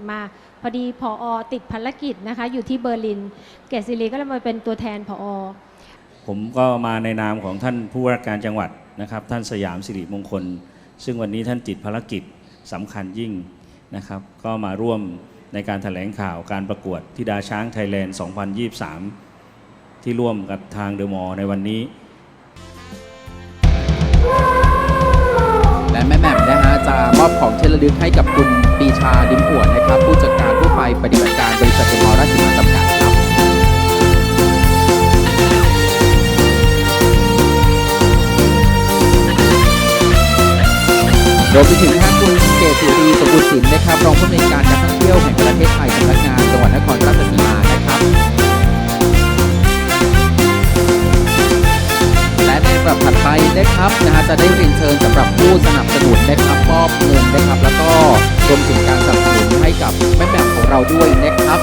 สีมา พอดีพออติดภารกิจนะคะ อยู่ที่เบอร์ลิน เกษรีก็เลยมาเป็นตัวแทนพออผมก็มาในนามของท่านผู้ว่าราชการจังหวัดนะครับ ท่านสยามสิริมงคล ซึ่งวันนี้ท่านติดภารกิจสำคัญยิ่งนะครับ ก็มาร่วมในการถแถลงข่าวการประกวดทิดาช้างไทยแลนด์ 2023 ที่ร่วมกับทางเดอะมอลล์ในวันนี้ และแม่แหม่มนะฮะจะมอบของที่ระลึกให้กับคุณปีชาดิมอวดนะ ครับผู้จัดการผู้ไปปฏิบัติการบริษัทเดมอลราชสีมาจำกัดครับรวมไปถึงท่านคุณเกษรีสมบูรณ์สินนะครับรองผู้อำนวยการการท่องเที่ยวแห่งประเทศไทย นะครับนะฮะจะได้เรียนเชิญสำหรับผู้สนับสนุนนะครับมอบเงินนะครับ แล้วก็รวมถึงการสนับสนุนให้กับแม่แบบของเราด้วยนะครับ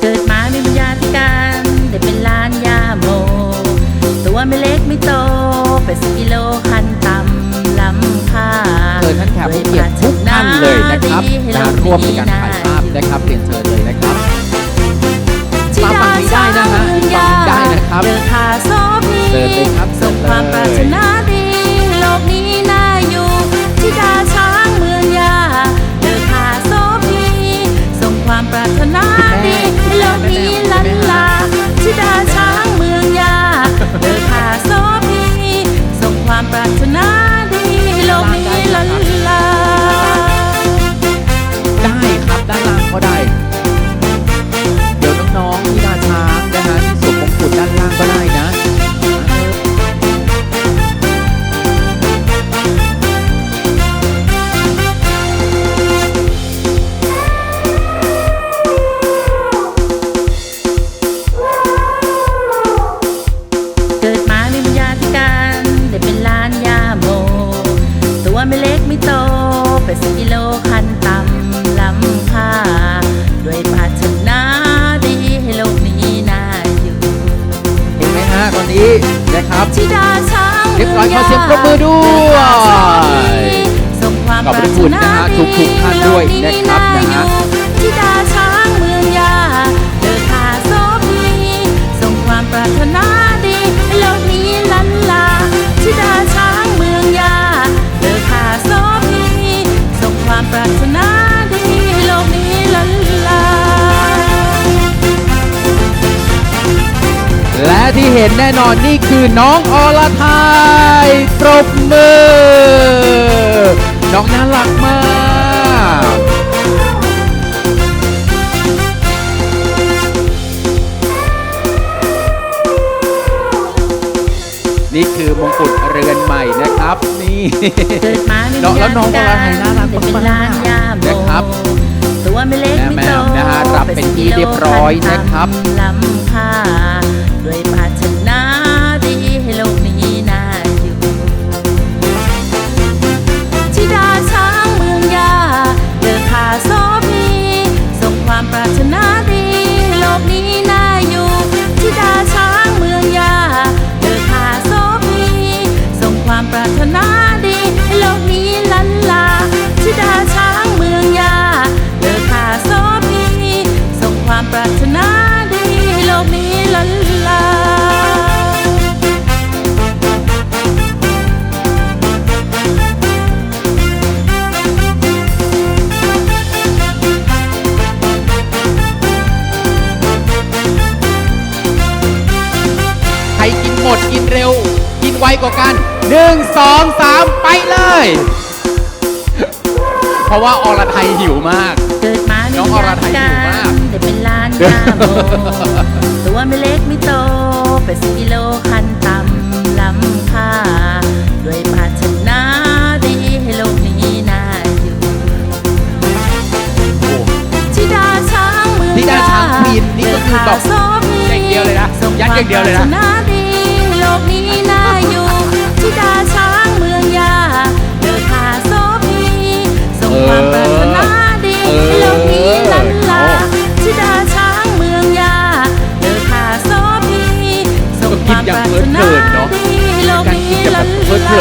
เกิดมาไม่มีญาติการได้เป็นหล้านยาโม ตัวไม่เล็กไม่โตไปสิบกิโลคันต่ำลำค่าเชิญท่านแขกผู้เกียรติทุกท่านเลยนะครับนะฮะร่วมในการถ่ายภาพนะครับเรียนเชิญเลยนะครับ เชิญเลยครับส่งความปรารถนาดี โลกนี้น่าอยู่ที่ดา ห็นแน่นอนนี่คือน้องอรไทยปรบมือ น้องน่ารักมากนี่คือมงกุฎเรือนใหม่นะครับ นี่เกิดมาไม่น้องมีแล้วน้องอรไทยน่ารักได้เป็นมากๆหล้านยาโมนะครับ ตัวไม่เล็กไม่โตแม่แม่นะฮะรับเป็นที่เรียบร้อยนะครับลำค่า ปรารถนาดีให้โลกนี้ลันลาใครกินหมดกินเร็ว กินไวกว่ากันหนึ่งสองสามไปเลย เพราะว่าอรไทยหิวมาก เกิดมาน้องอรไทยหิวมาก ได้เป็นล้าน ยาโมตัวไม่เล็กไม่โตไปสิบกิโลคันต่ำลำค่า ด้วยปรารถนาดีให้โลกนี้น่าอยู่ทิดาช้างเมืองธิดาช้างควีนนี่ก็คือแบบเดินทางโซพีอย่างเดียวเลยนะส่งยัดอย่างเดียวเลยนะความปรารถนาดีให้โลกนี้น่า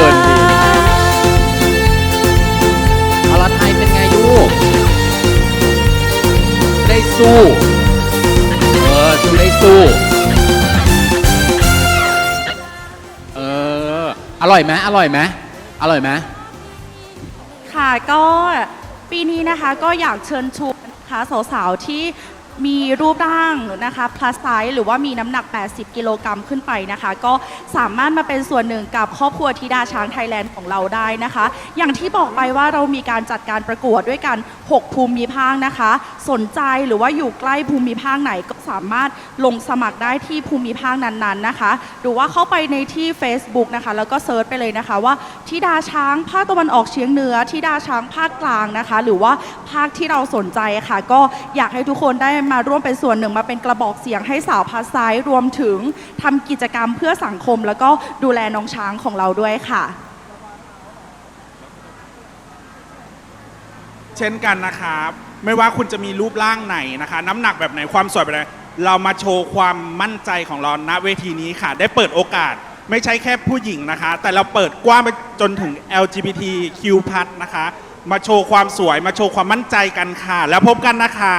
กินดีอรไทยเป็นไงลูก ได้สู้ เออสู้ได้สู้ เออ อร่อยไหมอร่อยไหมอร่อยไหมค่ะก็ปีนี้นะคะก็อยากเชิญชวนนะคะสาวๆที่ มีรูปร่างนะคะ plus size หรือว่ามีน้ำหนัก 80 กิโลกรัมขึ้นไปนะคะ ก็สามารถมาเป็นส่วนหนึ่งกับครอบครัวธิดาช้างไทยแลนด์ของเราได้นะคะ อย่างที่บอกไปว่าเรามีการจัดการประกวดด้วยกัน 6 ภูมิภาคนะคะ สนใจหรือว่าอยู่ใกล้ภูมิภาคไหนก็สามารถลงสมัครได้ที่ภูมิภาคนั้นๆนะคะ หรือว่าเข้าไปในที่ Facebook นะคะ แล้วก็เซิร์ชไปเลยนะคะว่าทิดาช้างภาคตะวันออกเฉียงเหนือทิดาช้างภาคกลางนะคะ หรือว่าภาคที่เราสนใจค่ะ ก็อยากให้ทุกคนได้มาร่วมเป็นส่วนหนึ่งมาเป็นกระบอกเสียงให้สาวพาสไซด์รวมถึงทำกิจกรรมเพื่อสังคม แล้วก็ดูแลน้องช้างของเราด้วยค่ะ เช่นกันนะครับไม่ว่าคุณจะมีรูปร่างไหนนะคะ น้ำหนักแบบไหนความสวยแบบไหนเรามาโชว์ความมั่นใจของเราณเวทีนี้ค่ะ ได้เปิดโอกาส ไม่ใช่แค่ผู้หญิงนะคะ แต่เราเปิดกว้างไปจนถึง LGBTQ+ นะคะ มาโชว์ความสวยมาโชว์ความมั่นใจกันค่ะ แล้วพบกันนะคะ